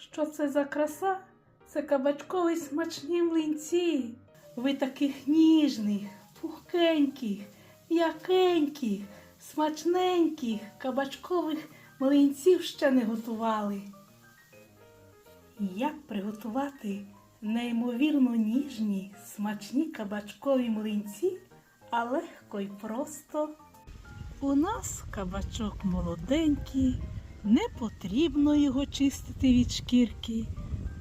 що це за краса? Це кабачкові смачні млинці. Ви таких ніжних, пухкеньких, м'якеньких, смачненьких кабачкових млинців ще не готували. Як приготувати неймовірно ніжні, смачні кабачкові млинці, а легко і просто. У нас кабачок молоденький, не потрібно його чистити від шкірки,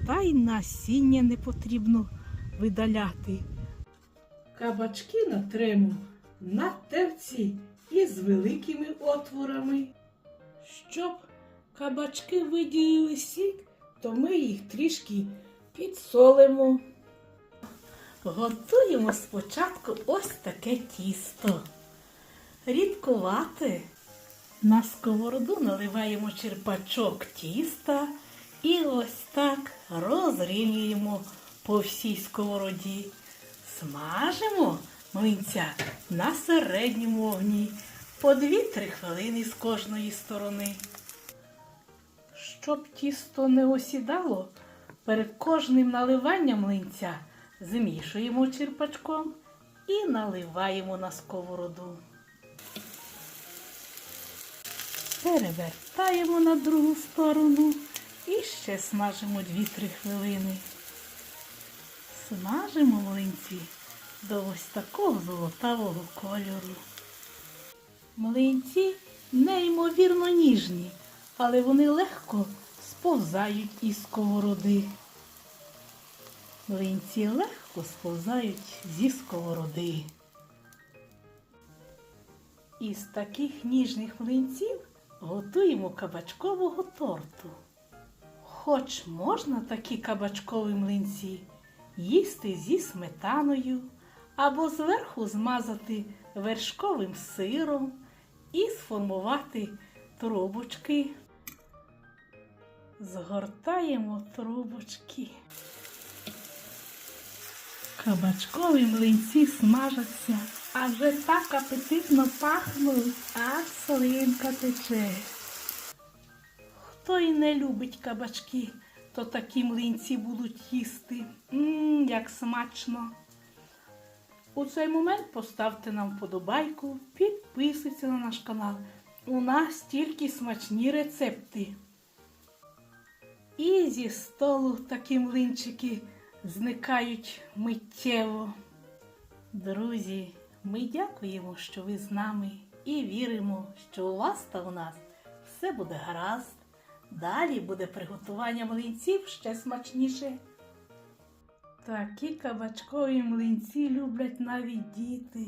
та й насіння не потрібно видаляти. Кабачки натремо на терці із великими отворами. Щоб кабачки виділили сік, то ми їх трішки підсолимо. Готуємо спочатку ось таке тісто. Рідкувати. На сковороду наливаємо черпачок тіста і ось так розрівнюємо по всій сковороді. Смажимо млинця на середньому вогні по 2-3 хвилини з кожної сторони. Щоб тісто не осідало, перед кожним наливанням млинця змішуємо черпачком і наливаємо на сковороду. Перевертаємо на другу сторону і ще смажимо 2-3 хвилини. Смажимо млинці до ось такого золотавого кольору. Млинці неймовірно ніжні, але вони легко сповзають із сковороди. Млинці легко сповзають зі сковороди. Із таких ніжних млинців готуємо кабачкового торту. Хоч можна такі кабачкові млинці їсти зі сметаною або зверху змазати вершковим сиром і сформувати трубочки. Згортаємо трубочки. Кабачкові млинці смажаться, а вже так апетитно пахнуть, аж слинка тече. Хто і не любить кабачки, то такі млинці будуть їсти. Мм, як смачно. У цей момент поставте нам вподобайку, підписуйтесь на наш канал. У нас тільки смачні рецепти. І зі столу такі млинчики зникають миттєво. Друзі, ми дякуємо, що ви з нами і віримо, що у вас та у нас все буде гаразд. Далі буде приготування млинців ще смачніше. Такі кабачкові млинці люблять навіть діти.